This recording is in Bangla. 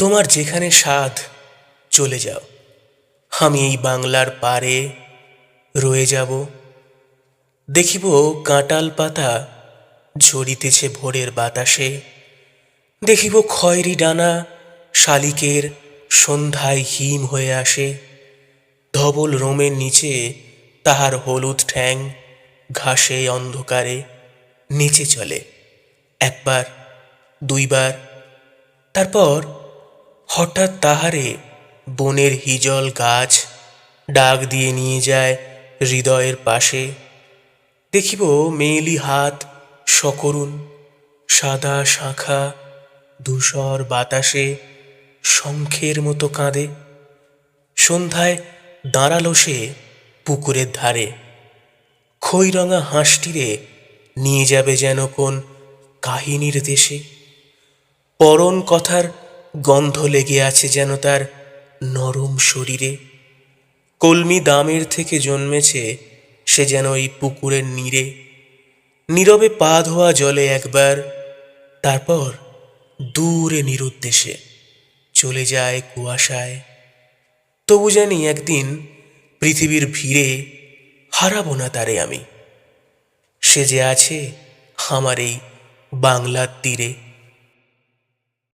তোমার যেখানে স্বাদ, চলে যাও। আমি এই বাংলার পারে রয়ে যাব। দেখিব কাঁটাল পাতা ঝরিতেছে ভোরের বাতাসে। দেখিব খয়েরি ডানা শালিকের সন্ধ্যায় হিম হয়ে আসে। ধবল রোমের নিচে তাহার হলুদ ঠ্যাং ঘাসে অন্ধকারে নিচে চলে। একবার, দুইবার, তারপর হঠাৎ তাহারে বনের হিজল গাছ ডাক দিয়ে নিয়ে যায় হৃদয়ের পাশে। দেখিব মেয়েলি হাত সকরুণ, সাদা শাখা, ধূসর বাতাসে শঙ্খের মতো কাঁদে। সন্ধ্যায় দাঁড়াল সে পুকুরের ধারে। খৈরঙা হাঁসটিরে নিয়ে যাবে যেন কোন কাহিনীর দেশে। পরন কথার গন্ধ লেগে আছে যেন তার নরম শরীরে। কলমি দামের থেকে জন্মেছে সে যেন এই পুকুরের নীরে। নীরবে পা ধোয়া জলে একবার, তারপর দূরে নিরুদ্দেশে চলে যায় কুয়াশায়। তবু জানি একদিন পৃথিবীর ভিড়ে হারাবো না তারে আমি। সে যে আছে আমার এই বাংলার তীরে।